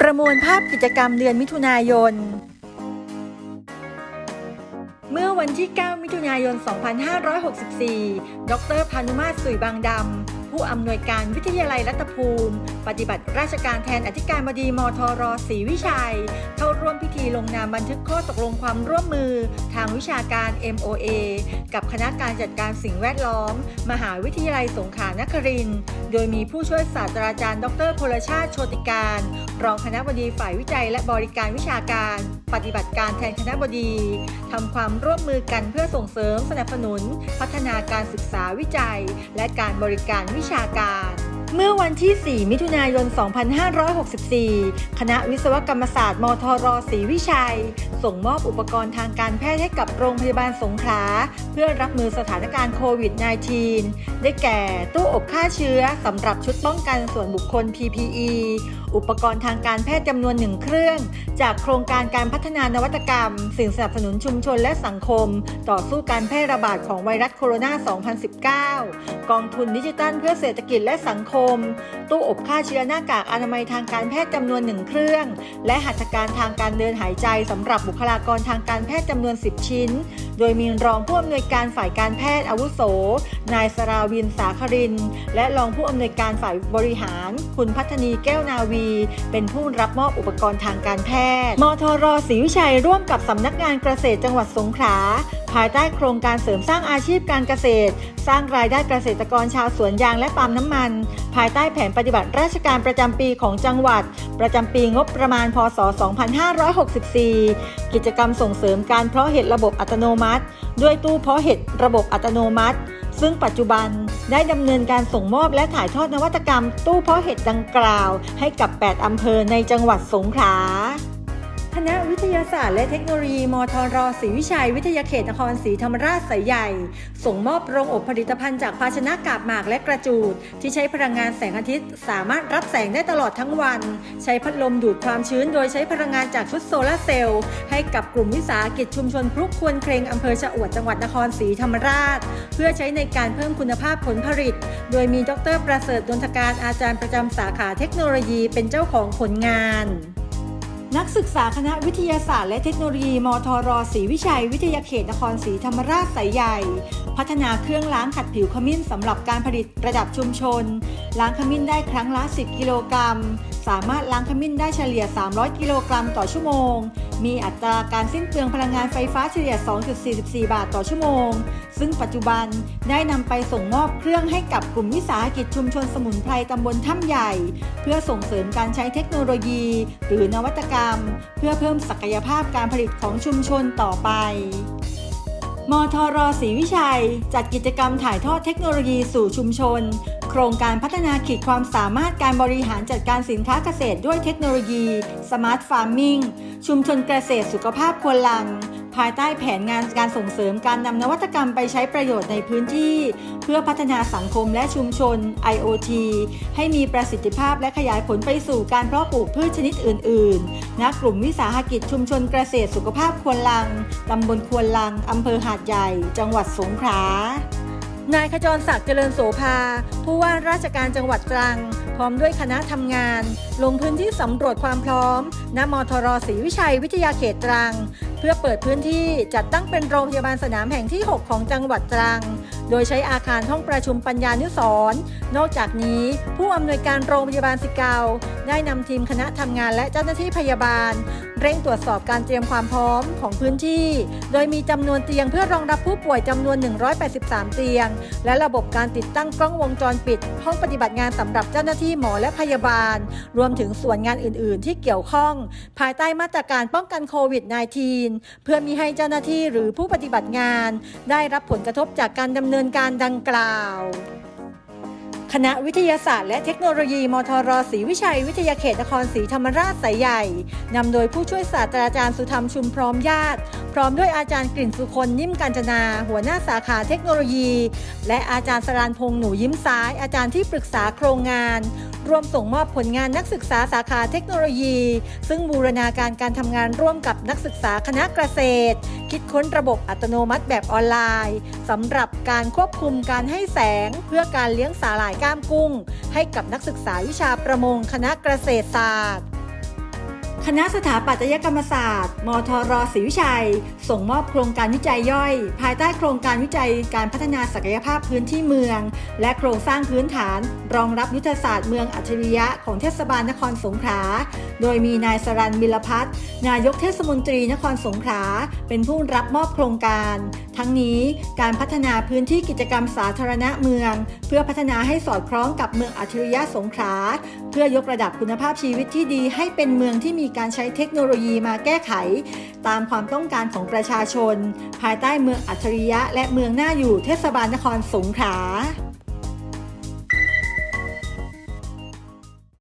ประมวลภาพกิจกรรมเดือนมิถุนายน เมื่อวันที่ 9 มิถุนายน 2564 ดรพานุมาตรสุยบางดำ ผู้อำนวยการวิทยาลัยรัตภูมิ ปฏิบัติราชการแทนอธิการบดีมทรศรีวิชัย เข้าร่วมพิธีลงนามบันทึกข้อตกลงความร่วมมือ ทางวิชาการ MOA กับคณะการจัดการสิ่งแวดล้อม มหาวิทยาลัยสงขลานครินทร์โดยมีผู้ช่วยศาสตราจารย์ ดรพลชาติโชติการ รองคณะบดีฝ่ายวิจัย และบริการวิชาการ ปฏิบัติการแทนคณะบดีทำความร่วมมือกันเพื่อส่งเสริมสนับสนุน พัฒนาการศึกษาวิจัย และการบริการวิชาการ เมื่อวันที่ 4 มิถุนายน 2564 คณะวิศวกรรมศาสตร์ มทรศรีวิชัย ส่งมอบอุปกรณ์ทางการแพทย์ให้กับโรงพยาบาลสงขลา เพื่อรับมือสถานการณ์โควิด -19 ได้แก่ตู้อบฆ่าเชื้อสำหรับชุดป้องกันส่วนบุคคล PPE อุปกรณ์ทางการแพทย์จำนวนหนึ่งเครื่อง จากโครงการการพัฒนานวัตกรรม สิ่งสนับสนุนชุมชนและสังคม ต่อสู้การแพร่ระบาดของไวรัสโคโรนา 2019 กองทุนดิจิตัลเพื่อเศรษฐกิจและสังคม ตู้อบฆ่าเชื้อหน้ากากอนามัยทางการแพทย์จำนวนหนึ่งเครื่อง และหัตถการทางการเดินหายใจสำหรับบุคลากรทางการแพทย์จำนวน 10 ชิ้น โดยมีรองผู้อำนวยการฝ่ายการแพทย์อาวุโส นายสราวินสาคริน และรองผู้อำนวยการฝ่ายบริหาร คุณพัฒนีแก้วนาวีเป็นผู้รับมอบอุปกรณ์ทางการแพทย์ มทรศรีวิชัยร่วมกับสำนักงานเกษตรจังหวัดสงขลาภายใต้โครงการเสริมสร้างอาชีพการเกษตร สร้างรายได้เกษตรกรชาวสวนยางและปาล์มน้ำมัน ภายใต้แผนปฏิบัติราชการประจำปีของจังหวัด ประจำปีงบประมาณ พศ 2564 กิจกรรมส่งเสริมการเพาะเห็ดระบบอัตโนมัติ ด้วยตู้เพาะเห็ดระบบอัตโนมัติ ซึ่งปัจจุบัน ได้ดำเนินการส่งมอบและถ่ายทอดนวัตกรรม ตู้เพาะเห็ดดังกล่าว ให้กับ 8 อำเภอในจังหวัดสงขลา คณะวิทยาศาสตร์และเทคโนโลยี มทรศรีวิชัย วิทยาเขตนครศรีธรรมราชสายใหญ่ ส่งมอบโรงอบผลิตภัณฑ์จากภาชนะกาบหมากและกระจูด ที่ใช้พลังงานแสงอาทิตย์ สามารถรับแสงได้ตลอดทั้งวัน ใช้พัดลมดูดความชื้น โดยใช้พลังงานจากชุดโซลาร์เซลล์ให้กับกลุ่มวิสาหกิจชุมชนพลุกควนเครงอำเภอชะอวดจังหวัดนครศรีธรรมราช เพื่อใช้ในการเพิ่มคุณภาพผลผลิต โดยมีดร ประเสริฐดนทการอาจารย์ประจำสาขาเทคโนโลยี เป็นเจ้าของผลงาน นักศึกษาคณะวิทยาศาสตร์และเทคโนโลยีมทรศรีวิชัย วิทยาเขตนครศรีธรรมราชสายใหญ่ พัฒนาเครื่องล้างขัดผิวขมิ้นสำหรับการผลิตระดับชุมชน ล้างขมิ้นได้ครั้งละ 10 กิโลกรัม สามารถล้างขมิ้นได้เฉลี่ย 300 กิโลกรัมต่อชั่วโมง มีอัตราการสิ้นเปลืองพลังงานไฟฟ้าเฉลี่ย 2.44 บาทต่อชั่วโมง ซึ่งปัจจุบันได้นำไปส่งมอบเครื่องให้กับกลุ่มวิสาหกิจชุมชนสมุนไพรตำบลถ้ำใหญ่ เพื่อส่งเสริมการใช้เทคโนโลยี หรือนวัตกรรม เพื่อเพิ่มศักยภาพการผลิตของชุมชนต่อไปมทรศรีวิชัย จัดกิจกรรมถ่ายทอดเทคโนโลยีสู่ชุมชน รงการพัฒนาขีดความสามารถการบริหารจัดการสินค้าเกษตรด้วยเทคโนโลยี Smart Farming ชุมชนเกษตรสุขภาพควรลัง ภายใต้แผนงานการส่งเสริมการนำนวัตกรรมไปใช้ประโยชน์ในพื้นที่ เพื่อพัฒนาสังคมและชุมชน IoT ให้มีประสิทธิภาพและขยายผลไปสู่การเพาะปลูกพืชชนิดอื่นๆณกลุ่มวิสาหกิจชุมชนเกษตรสุขภาพควรลังตำบลควรลังอำเภอหาดใหญ่ จังหวัดสงขลา นายขจรศักดิ์เจริญโสภา ผู้ว่าราชการจังหวัดตรัง พร้อมด้วยคณะทำงาน ลงพื้นที่สำรวจความพร้อมณมทรศรีวิชัยวิทยาเขตตรัง เพื่อเปิดพื้นที่จัดตั้งเป็นโรงพยาบาลสนามแห่งที่ 6 ของจังหวัดตรัง โดยใช้อาคารห้องประชุมปัญญานุสรนอกจากนี้ ผู้อำนวยการโรงพยาบาลสิเกาได้นำทีมคณะทำงานและเจ้าหน้าที่พยาบาล เร่งตรวจสอบการเตรียมความพร้อมของพื้นที่ โดยมีจำนวนเตียงเพื่อรองรับผู้ป่วยจำนวน 183 เตียง และระบบการติดตั้งกล้องวงจรปิด ห้องปฏิบัติงานสำหรับเจ้าหน้าที่หมอและพยาบาล รวมถึงส่วนงานอื่น ๆ ที่เกี่ยวข้อง ภายใต้มาตรการป้องกันโควิด -19 เพื่อมีให้เจ้าหน้าที่หรือผู้ปฏิบัติงาน ได้รับผลกระทบจากการดำเนินนินการดังกล่าว คณะวิทยาศาสตร์และเทคโนโลยีมทรศรีวิชัย วิทยาเขตนครศรีธรรมราชสายใหญ่นำโดยผู้ช่วยศาสตราจารย์สุธรรมชุมพร้อมญาติ พร้อมด้วยอาจารย์กลิ่นสุคนนิ่มกาญจนา หัวหน้าสาขาเทคโนโลยี และอาจารย์สรานพงษ์หนูยิ้มซ้าย อาจารย์ที่ปรึกษาโครงงาน รวมส่งมอบผลงานนักศึกษาสาขาเทคโนโลยี ซึ่งบูรณาการการทำงานร่วมกับนักศึกษาคณะเกษตร คิดค้นระบบอัตโนมัติแบบออนไลน์สำหรับการควบคุมการให้แสง เพื่อการเลี้ยงสาหร่ายก้ามกุ้ง ให้กับนักศึกษาวิชาประมงคณะเกษตรศาสตร์ คณะสถาปัตยกรรมศาสตร์ มทรศรีวิชัย ส่งมอบโครงการวิจัยย่อย ภายใต้โครงการวิจัยการพัฒนาศักยภาพพื้นที่เมือง และโครงสร้างพื้นฐาน รองรับยุทธศาสตร์เมืองอัจฉริยะของเทศบาลนครสงขลา โดยมีนายสรันมิลพัฒน์นายกเทศมนตรีนครสงขลาเป็นผู้รับมอบโครงการ ทั้งนี้การพัฒนาพื้นที่กิจกรรมสาธารณะเมือง เพื่อพัฒนาให้สอดคล้องกับเมืองอัจฉริยะสงขลาเพื่อยกระดับคุณภาพชีวิตที่ดีให้เป็นเมืองที่มีการใช้เทคโนโลยีมาแก้ไข ตามความต้องการของประชาชน ภายใต้เมืองอัจฉริยะและเมืองน่าอยู่เทศบาลนครสงขลา